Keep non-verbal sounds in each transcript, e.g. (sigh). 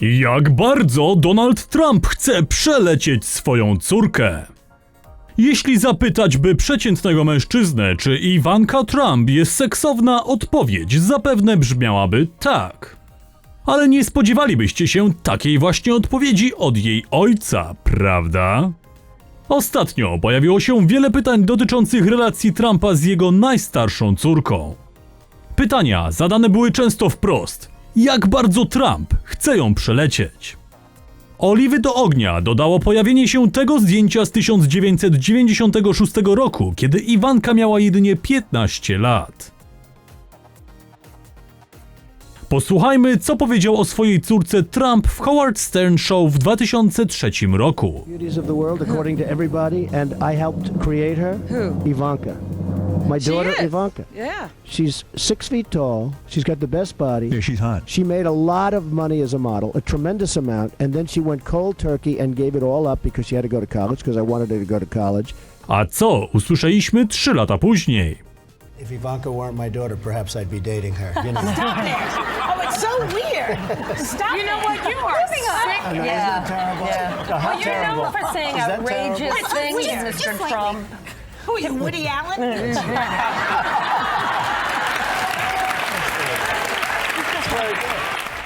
Jak bardzo Donald Trump chce przelecieć swoją córkę? Jeśli zapytać by przeciętnego mężczyznę, czy Ivanka Trump jest seksowna, odpowiedź zapewne brzmiałaby tak. Ale nie spodziewalibyście się takiej właśnie odpowiedzi od jej ojca, prawda? Ostatnio pojawiło się wiele pytań dotyczących relacji Trumpa z jego najstarszą córką. Pytania zadane były często wprost. Jak bardzo Trump chce ją przelecieć? Oliwy do ognia dodało pojawienie się tego zdjęcia z 1996 roku, kiedy Iwanka miała jedynie 15 lat. Posłuchajmy, co powiedział o swojej córce Trump w Howard Stern Show w 2003 roku. beauties of the world, according to everybody, and I helped create her. Who? Ivanka. My She daughter, is. Ivanka. Yeah. She's six feet tall. She's got the best body. Yeah, she's hot. She made a lot of money as a model, a tremendous amount, and then she went cold turkey and gave it all up because she had to go to college because I wanted her to go to college. A co usłyszeliśmy 3 lata później? If Ivanka weren't my daughter, perhaps I'd be dating her. You know. (laughs) Oh, it's so weird. Stop You know it. what? You are sick. I know, Yeah. Isn't that terrible? Yeah. Uh, how Well, you're terrible. known for saying Is that outrageous? It's things, weird. Mr. Just like Trump. Who are you, Woody Allen? (laughs)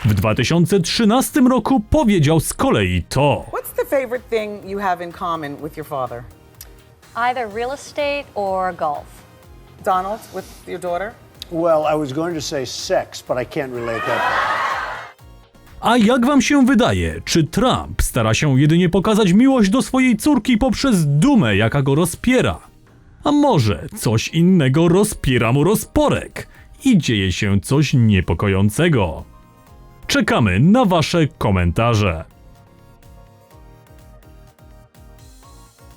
W 2013 roku powiedział z kolei to. What's the favorite thing you have in common with your father? Either real estate or golf. Donald, with your daughter? Well, I was going to say sex, but I can't relate that. A jak wam się wydaje, czy Trump stara się jedynie pokazać miłość do swojej córki poprzez dumę, jaka go rozpiera? A może coś innego rozpiera mu rozporek i dzieje się coś niepokojącego? Czekamy na wasze komentarze.